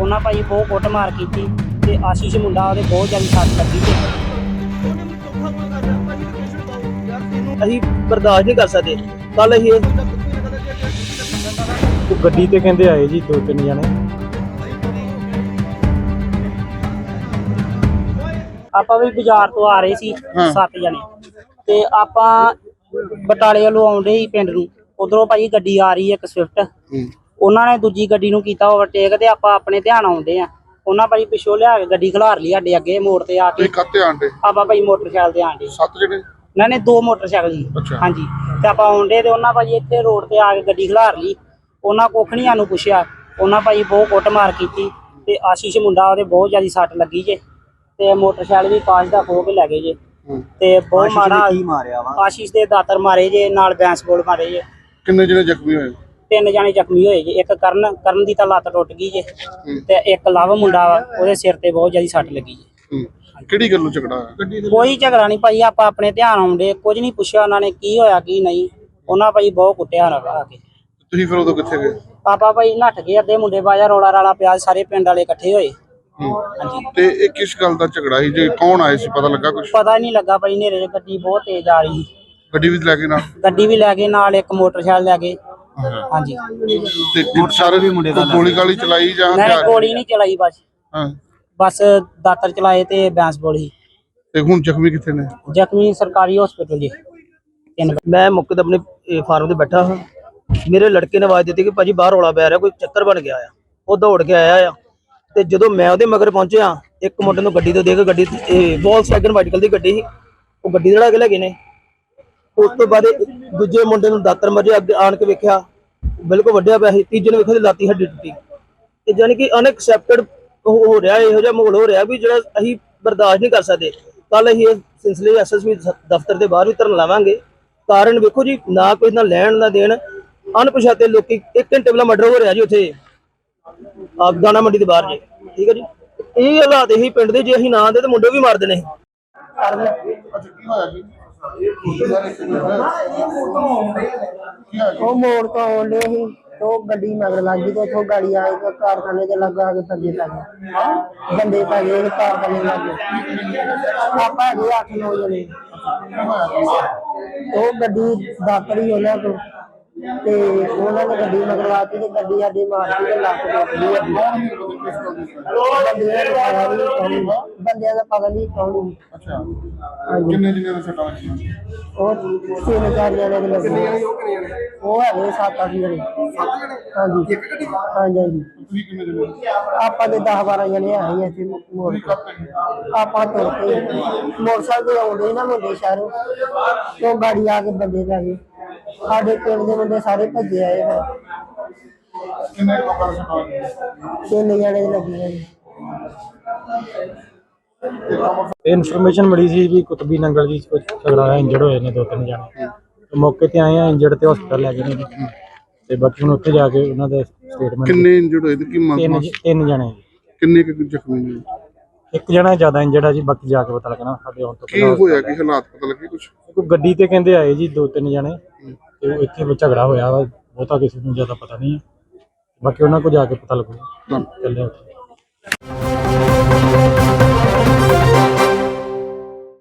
ਉਹਨਾਂ ਭਾਈ ਬਹੁਤ ਕੁੱਟਮਾਰ ਕੀਤੀ ਤੇ ਆਸ਼ੀਸ਼ ਮੁੰਡਾ ਉਹਦੇ ਬਹੁਤ ਜ਼ਿਆਦਾ ਸੱਟ ਲੱਗੀ ਜੇ ਅਸੀਂ ਬਰਦਾਸ਼ਤ ਨਹੀਂ ਕਰ ਸਕਦੇ। ਕੱਲ ਅਸੀਂ ਇਹ ਉਹ ਗੱਡੀ ਤੇ ਕਹਿੰਦੇ ਆਏ ਜੀ ਦੋ ਤਿੰਨ ਜਣੇ। ਆਪਾਂ ਵੀ ਬਾਜ਼ਾਰ ਤੋਂ ਆ ਰਹੇ ਸੀ ਸੱਤ ਜਣੇ। ਤੇ ਆਪਾਂ ਬਟਾਲੇ ਵੱਲੋਂ ਆਉਂਦੇ ਸੀ ਪਿੰਡ ਨੂੰ। ਉਧਰੋਂ ਭਾਈ ਗੱਡੀ ਆ ਰਹੀ ਹੈ ਇੱਕ ਸਵਿਫਟ। ਉਹਨਾਂ ਨੇ ਦੂਜੀ ਗੱਡੀ ਨੂੰ ਕੀਤਾ ਓਵਰਟੇਕ ਤੇ ਆਪਾਂ ਆਪਣੇ ਧਿਆਨ ਆਉਂਦੇ ਆ। ਉਹਨਾਂ ਭਾਈ ਪਿੱਛੋਂ ਲਿਆ ਕੇ ਗੱਡੀ ਖਿਲਾਰ ਲਈ ਸਾਡੇ ਅੱਗੇ ਮੋੜ ਤੇ ਆ ਕੇ। ਤੁਸੀਂ ਕੱਤੇ ਆਂਡੇ ਆਪਾਂ ਭਾਈ ਮੋਟਰਸਾਈਕਲ ਤੇ ਆਂਦੇ ਸੱਤ ਜਿਹੜੇ? ਇਹਨਾਂ ਨੇ ਦੋ ਮੋਟਰਸਾਈਕਲ ਅੱਛਾ। ਹਾਂਜੀ। ਤੇ ਆਪਾਂ ਆਉਂਦੇ ਤੇ ਉਹਨਾਂ ਭਾਈ ਇੱਥੇ ਰੋਡ ਤੇ ਆ ਕੇ ਗੱਡੀ ਖਿਲਾਰ ਲਈ। ਉਹਨਾਂ ਕੁੱਖ ਨਹੀਂ ਸਾਨੂੰ ਪੁੱਛਿਆ। ਉਹਨਾਂ ਭਾਈ ਬਹੁਤ ਕੁੱਟਮਾਰ ਕੀਤੀ ਤੇ ਆਸ਼ੀਸ਼ ਮੁੰਡਾ ਉਹਦੇ ਬਹੁਤ ਜ਼ਿਆਦਾ ਸੱਟ ਲੱਗੀ ਜੇ। ਤੇ ਮੋਟਰਸਾਈਕਲ ਵੀ ਕਾਸ਼ ਦਾ ਖੋਹ ਕੇ ਲੈ ਗਏ ਜੇ। ਤੇ ਬਹੁਤ ਮਾੜਾ ਮਾਰਿਆ ਵਾ? ਆਸ਼ੀਸ਼ ਦੇ ਦਾਤਰ ਮਾਰੇ ਜੇ ਨਾਲ ਬੈਂਸ ਬੋਲ ਮਾਰੇ ਜੇ। ਕਿੰਨੇ ਜਿਹੜੇ ਜ਼ਖਮੀ ਹੋਏ? ਤਿੰਨ ਜਾਣੇ ਜ਼ਖਮੀ ਹੋਏ ਜੇ। ਇੱਕ ਕਰਨ ਕਰਨ ਦੀ ਤਾਂ ਲੱਤ ਟੁੱਟ ਗਈ ਜੇ। ਤੇ ਇੱਕ ਲਵ ਮੁੰਡਾ ਵਾ ਉਹਦੇ ਸਿਰ ਤੇ ਬਹੁਤ ਜ਼ਿਆਦਾ ਸੱਟ ਲੱਗੀ ਜੇ। ਹੂੰ। ਕਿਹੜੀ ਗੱਲੋਂ ਝਗੜਾ ਹੋਇਆ? ਦੇ ਕੋਈ ਝਗੜਾ ਨਹੀਂ ਭਾਈ ਆਪਾਂ ਆਪਣੇ ਧਿਆਨ ਆਉਂਦੇ ਕੁਝ ਨਹੀਂ ਪੁੱਛਿਆ ਉਹਨਾਂ ਨੇ ਕੀ ਹੋਇਆ ਕੀ ਨਹੀਂ। ਉਹਨਾਂ ਭਾਈ ਬਹੁਤ ਕੁੱਟਿਆ ਨਾ ਆ ਕੇ। ਤੁਸੀਂ ਫਿਰ ਉਦੋਂ ਕਿੱਥੇ ਗਏ? ਪਾਪਾ ਭਾਈ ਨੱਠ ਗਏ ਅੱਧੇ ਮੁੰਡੇ ਬਾਜਾ ਰੋਲਾ ਰਾਲਾ ਪਿਆ ਸਾਰੇ ਪਿੰਡ ਵਾਲੇ ਇਕੱਠੇ ਹੋਏ। ਤੇ ਇਹ ਕਿਸ ਗੱਲ ਦਾ ਝਗੜਾ ਸੀ? ਜੇ ਕੌਣ ਆਏ ਸੀ ਪਤਾ ਲੱਗਾ ਕੁਝ ਪਤਾ ਹੀ ਨਹੀਂ ਲੱਗਾ ਭਾਈ ਨੇਰੇ 'ਚ ਗੱਡੀ ਬਹੁਤ ਤੇਜ਼ ਆ ਰਹੀ ਸੀ। ਗੱਡੀ ਵੀ ਲੈ ਕੇ ਨਾ ਗੱਡੀ ਵੀ ਲੈ ਗਏ ਨਾਲ ਇੱਕ ਮੋਟਰਸਾਈਕਲ ਲੈ ਗਏ ਹਾਂਜੀ। ਤੇ ਸਾਰੇ ਵੀ ਮੁੰਡੇ ਦਾ ਗੋਲੀ ਗਾਲੀ ਚਲਾਈ ਜਾਂ ਮੈਂ ਹਥਿਆਰ- ਗੋਲੀ ਨਹੀਂ ਚਲਾਈ ਬਸ। ਹਾਂ। ਬਸ ਦਾਤਰ ਚਲਾਏ ਤੇ ਬੈਂਸ ਬੋਲੀ ਤੇ ਹੁਣ ਜ਼ਖਮੀ ਕਿੱਥੇ ਨੇ? ਜ਼ਖਮੀ ਸਰਕਾਰੀ ਹਸਪੀਟਲ ਜੀ। ਤਿੰਨ ਮੈਂ ਮੁੱਕ ਤੇ ਆਪਣੇ ਇਹ ਫਾਰਮ ਤੇ ਬੈਠਾ ਹਾਂ। ਮੇਰੇ ਲੜਕੇ ਨੇ ਆਵਾਜ਼ ਦਿੱਤੀ ਕਿ ਭਾਜੀ ਬਾਹਰ ਰੌਲਾ ਪੈ ਰਿਹਾ ਕੋਈ ਚੱਕਰ ਬਣ ਗਿਆ ਆ। ਉਹ ਦੌੜ ਕੇ ਆਇਆ ਆ। ਤੇ ਜਦੋਂ ਮੈਂ ਉਹਦੇ ਮਗਰ ਪਹੁੰਚਿਆ ਇੱਕ ਮੁੰਡੇ ਨੂੰ ਗੱਡੀ ਤੋਂ ਦੇਖ ਗੱਡੀ ਇਹ ਵੋਲਸਵੈਗਨ ਵਾਈਟ ਕਲਰ ਦੀ ਗੱਡੀ ਸੀ। ਉਹ ਗੱਡੀ ਜਿਹੜਾ ਕੇ ਲੈ ਗਏ ਨੇ। ਉਸ ਤੋਂ ਬਾਅਦ ਦੂਜੇ ਮੁੰਡੇ ਨੂੰ ਦਾਤਰ ਮਾਰਿਆ, ਅੱਗੇ ਆਣ ਕੇ ਵੇਖਿਆ, ਬਿਲਕੁਲ ਵੱਡਿਆ ਪਿਆ ਸੀ, ਤੀਜੇ ਨੂੰ ਵੇਖਿਆ ਲਾਤੀ ਹੱਡੀ ਟੁੱਟੀ। ਤੇ ਜਾਨੀ ਕਿ ਅਨਐਕਸੈਪਟਡ ਹੋ ਰਿਹਾ, ਇਹੋ ਜਿਹਾ ਮਾਹੌਲ ਹੋ ਰਿਹਾ ਵੀ ਜਿਹੜਾ ਅਸੀਂ ਬਰਦਾਸ਼ਤ ਨਹੀਂ ਕਰ ਸਕਦੇ। ਕੱਲ ਅਸੀਂ ਇਸ ਸਿਲਸਿਲੇ ਐਸਐਸਪੀ ਦਫ਼ਤਰ ਦੇ ਬਾਹਰ ਵੀ ਧਰਨ ਲਾਵਾਂਗੇ। ਕਾਰਨ ਵੇਖੋ ਜੀ, ਨਾ ਕੋਈ ਨਾ ਲੈਣ, ਨਾ ਦੇਣ। ਅਣਪਛਾਤੇ ਲੋਕੀ ਇੱਕ ਘੰਟੇ ਪਹਿਲਾਂ ਮਰਡਰ ਹੋ ਰਿਹਾ ਜੀ ਉੱਥੇ। ਆਪ ਦਾਣਾ ਮੰਡੀ ਦੇ ਬਾਹਰ ਜੀ। ਠੀਕ ਹੈ ਜੀ। ਇਹ ਹਾਲਾਤ ਇਹੀ ਪਿੰਡ ਦੇ, ਜੇ ਅਸੀਂ ਨਾ ਆਂਦੇ ਤੇ ਮੁੰਡੇ ਵੀ ਮਾਰ ਦੇਣੇ। ਸੀ। ਉਹ ਮੋੜ ਤੋਂ ਆਉਂਦੇ ਸੀ ਤੇ ਉਹ ਗੱਡੀ ਮਗਰ ਲੱਗ ਗਈ ਤੇ ਉੱਥੋਂ ਗਾੜੀ ਆਈ ਤੇ ਕਾਰਖਾਨੇ ਦੇ ਲੱਗਾ ਕੇ ਬੰਦੇ ਪੈ ਗਏ। ਬੰਦੇ ਪੈ ਗਏ ਕਾਰਖਾਨੇ ਲੱਗ। ਗਏ ਆਪਾਂ ਹੈਗੇ ਅੱਠ ਨੌ ਜਣੇ। ਉਹ ਗੱਡੀ ਦਾਤਰੀ ਉਹਨਾਂ ਤੋਂ ਤੇ ਉਹਨਾਂ ਨੇ ਗੱਡੀ ਮਗਰ ਲਾਤੀ ਤੇ ਗੱਡੀ ਸਾਡੀ ਮਾਰਤੀ ਤੇ ਲੱਤ ਟੁੱਟ ਗਈ ਅੱਡੀ। ਬੰਦਿਆਂ ਦਾ ਪਤਾ ਨਹੀਂ ਕੌਣ ਬੰਦਿਆਂ ਦਾ ਪਤਾ ਨਹੀਂ ਕੌਣ ਅੱਛਾ। ਹਾਂਜੀ ਕਿੰਨੇ ਜਿਹਨੇ ਦਾ ਸੱਟਾਂ ਲੱਗੀਆਂ ਉਹ ਤਿੰਨ ਚਾਰ ਜਣੇ ਦੇ ਲੱਗੇ। ਉਹ ਹੈਗੇ ਸੱਤ ਅੱਠ ਜਣੇ। ਹਾਂਜੀ। ਹਾਂਜੀ ਹਾਂਜੀ। ਤੁਸੀਂ ਕਿੰਨੇ ਜਿਹਨੇ ਆਪਾਂ ਦੇ 10 12 ਜਣੇ ਆਏ ਇੱਥੇ ਮੋੜ। ਆਪਾਂ ਤੁਰ ਕੇ ਮੋਟਰਸਾਈਕਲ ਤੇ ਆਉਂਦੇ ਨਾ ਮੁੰਡੇ ਸ਼ਹਿਰੋਂ। ਤੇ ਗਾੜੀ ਆ ਕੇ ਬੰਦੇ ਲੈ ਗਏ। ਸਾਡੇ ਪਿੰਡ ਦੇ ਬੰਦੇ ਸਾਰੇ ਭੱਜੇ ਆਏ ਫਿਰ ਕਿੰਨੇ ਲੋਕਾਂ ਦਾ ਸੱਟਾਂ ਲੱਗੀਆਂ ਤਿੰਨ ਜਣੇ ਦੇ ਲੱਗੀਆਂ ਜੀ ਇਹ ਇਨਫੋਰਮੇਸ਼ਨ ਮਿਲੀ ਸੀ ਵੀ ਕੁਤਬੀ ਨੰਗਲ ਜੀ 'ਚ ਕੁਝ ਝਗੜਾ ਹੋਇਆ ਇੰਜਰਡ ਹੋਏ ਨੇ ਦੋ ਤਿੰਨ ਜਣੇ। ਤੇ ਮੌਕੇ ਤੇ ਆਏ ਆ ਇੰਜਰਡ ਤੇ ਹਸਪਤਾਲ ਲੈ ਗਏ ਨੇ ਤੇ ਬਾਕੀ ਹੁਣ ਉੱਥੇ ਜਾ ਕੇ ਉਹਨਾਂ ਦਾ ਸਟੇਟਮੈਂਟ ਕਿੰਨੇ ਇੰਜਰਡ ਹੋਏ ਤੇ ਕੀ ਮੰਗ ਤਿੰਨ ਜ- ਤਿੰਨ ਜਣੇ। ਕਿੰਨੇ ਕੁ ਜ਼ਖਮੀ ਨੇ? ਇੱਕ ਜਣਾ ਜ਼ਿਆਦਾ ਇੰਜਰਡ ਆ ਜੀ ਬਾਕੀ ਜਾ ਕੇ ਪਤਾ ਲੱਗਣਾ ਸਾਡੇ ਆਉਣ ਤੋਂ ਕੀ ਪਹਿਲਾਂ ਹੋਇਆ? ਕੀ ਹਾਲਾਤ ਪਤਾ ਲੱਗੇ ਕੁਝ ਕੋਈ ਗੱਡੀ ਤੇ ਕਹਿੰਦੇ ਆਏ ਜੀ ਦੋ ਤਿੰਨ ਜਣੇ। ਤੇ ਉਹ ਇੱਥੇ ਵੀ ਝਗੜਾ ਹੋਇਆ ਵਾ ਬਹੁਤਾ ਕਿਸੇ ਨੂੰ ਜ਼ਿਆਦਾ ਪਤਾ ਨਹੀਂ ਹੈ। ਬਾਕੀ ਉਹਨਾਂ ਕੋਲ ਜਾ ਕੇ ਪਤਾ ਲੱਗੂਗਾ ਚੱਲਿਆ ਉੱਥੇ।